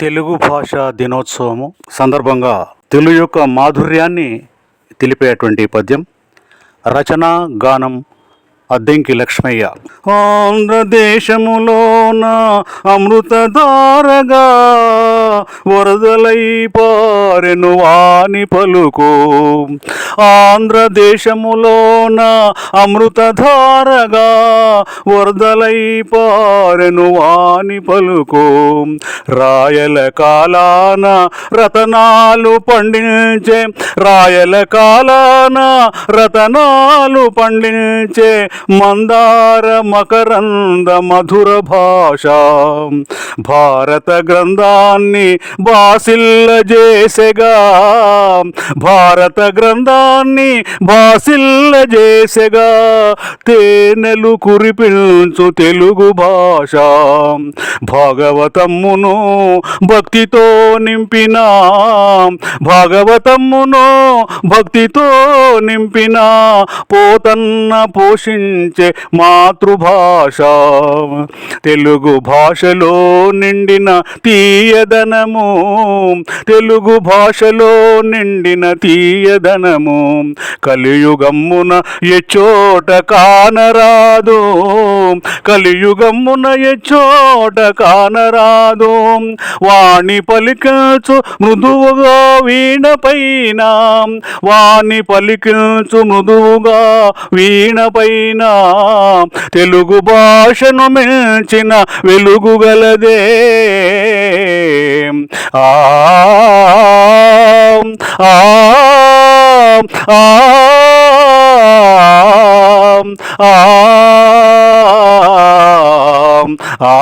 తెలుగు భాష దినోత్సవము సందర్భంగా తెలుగు యొక్క మాధుర్యాన్ని తెలిపేటువంటి పద్యం. రచన గానం అద్దెంకి లక్ష్మయ్య. ఆంధ్రదేశములోన అమృతధారగా వరదలై పారెను వాని పలుకు. ఆంధ్రదేశములోన అమృతధారగా వరదలై పారెను వాని పలుకు. రాయల కాలాన రతనాలు పండించే రాయల కాలాన రతనాలు పండించే మందార మకరంద మధుర భాష. భారత గ్రంథాన్ని బాసిల్ల చేసెగా. భారత గ్రంథాన్ని బాసిల్ల చేసెగా. తేనెలు కురిపించు తెలుగు భాష. భాగవతమ్మును భక్తితో నింపిన. భాగవతమ్మును భక్తితో నింపిన. పోతన్న పోషించే మాతృభాష. తెలుగు భాషలో నిండిన తీయదనము. తెలుగు భాషలో నిండిన తీయదనము. కలియుగమ్మున ఎచ్చోట కానరాదు. కలియుగమ్మున ఎచ్చోట కానరాదు. వాణి పలికించు మృదువుగా వీణపైన వాణి పలికించు మృదువుగా మించిన తెలుగు భాషను మించిన వెలుగు గలదే. ఆ ఆ ఆ ఆ